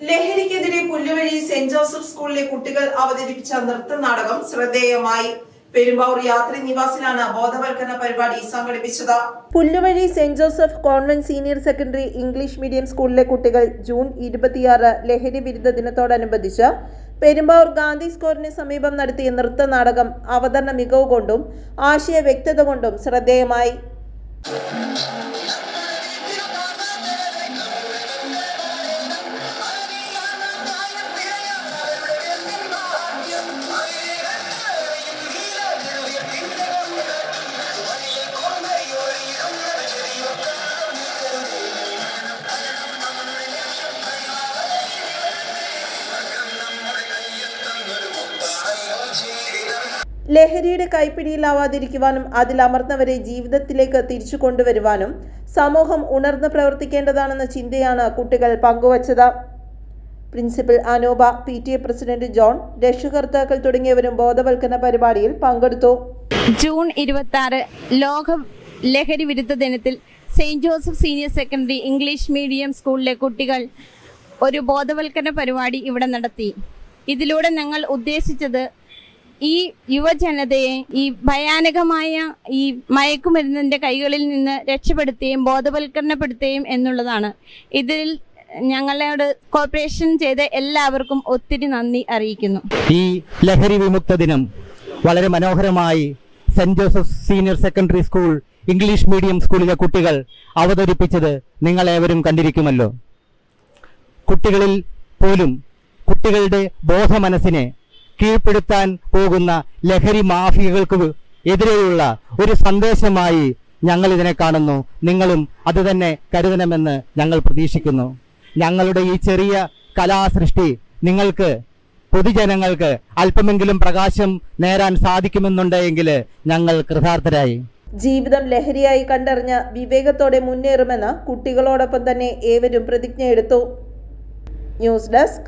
ലഹരിക്കെതിരെ Pulluvazhi saint Joseph സ്കൂളിലെ കുട്ടികൾ അവതരിപ്പിച്ച നൃത്ത നാടകം ശ്രദ്ധേയമായി. പരിപാടി സംഘടിപ്പിച്ചത്. Pulluvazhi saint Joseph convent senior secondary English medium സ്കൂളിലെ കുട്ടികൾ ജൂൺ ഇരുപത്തിയാറ് ലഹരി വിരുദ്ധ ദിനത്തോടനുബന്ധിച്ച് പെരുമ്പാവൂർ ഗാന്ധി സ്കോറിന് സമീപം നടത്തിയ നൃത്ത നാടകം അവതരണ മികവ് കൊണ്ടും ആശയ വ്യക്തത കൊണ്ടും ശ്രദ്ധേയമായി. ലഹരിയുടെ കൈപ്പിടിയിലാവാതിരിക്കുവാനും അതിലമർന്നവരെ ജീവിതത്തിലേക്ക് തിരിച്ചു കൊണ്ടുവരുവാനും സമൂഹം ഉണർന്ന് പ്രവർത്തിക്കേണ്ടതാണെന്ന ചിന്തയാണ് കുട്ടികൾ പങ്കുവച്ചത്. Principal Anoba P T A president John രക്ഷകർത്താക്കൾ തുടങ്ങിയവരും ബോധവൽക്കരണ പരിപാടിയിൽ പങ്കെടുത്തു. ജൂൺ ഇരുപത്തി ആറ് ലോക ലഹരി വിരുദ്ധ ദിനത്തിൽ saint Joseph senior secondary English medium സ്കൂളിലെ കുട്ടികൾ ഒരു ബോധവൽക്കരണ പരിപാടി ഇവിടെ നടത്തി. ഇതിലൂടെ ഞങ്ങൾ ഉദ്ദേശിച്ചത് ഈ യുവജനതയെ ഈ ഭയാനകമായ ഈ മയക്കുമരുന്നിന്റെ കൈകളിൽ നിന്ന് രക്ഷപ്പെടുത്തുകയും ബോധവൽക്കരണപ്പെടുത്തുകയും എന്നുള്ളതാണ്. ഇതിൽ ഞങ്ങളോട് കോർപ്പറേഷൻ ചെയ്ത എല്ലാവർക്കും ഒത്തിരി നന്ദി അറിയിക്കുന്നു. ഈ ലഹരി വിമുക്ത ദിനം വളരെ മനോഹരമായി saint Joseph senior secondary school English medium സ്കൂളിലെ കുട്ടികൾ അവതരിപ്പിച്ചത് നിങ്ങളേവരും കണ്ടിരിക്കുമല്ലോ. കുട്ടികളിൽ പോലും കുട്ടികളുടെ ബോധമനസ്സിനെ കീഴ്പ്പെടുത്താൻ പോകുന്ന ലഹരി മാഫിയകൾക്ക് എതിരെയുള്ള ഒരു സന്ദേശമായി ഞങ്ങൾ ഇതിനെ കാണുന്നു. നിങ്ങളും അത് തന്നെ കരുതണമെന്ന് ഞങ്ങൾ പ്രതീക്ഷിക്കുന്നു. ഞങ്ങളുടെ ഈ ചെറിയ കലാസൃഷ്ടി നിങ്ങൾക്ക് പൊതുജനങ്ങൾക്ക് അല്പമെങ്കിലും പ്രകാശം നേരാൻ സാധിക്കുമെന്നുണ്ടെങ്കിൽ ഞങ്ങൾ കൃതാർത്ഥരായി. ജീവിതം ലഹരിയായി കണ്ടറിഞ്ഞ് വിവേകത്തോടെ മുന്നേറുമെന്ന് കുട്ടികളോടൊപ്പം തന്നെ ഏവരും പ്രതിജ്ഞയെടുത്തു. News desk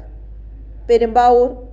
Perumbavoor.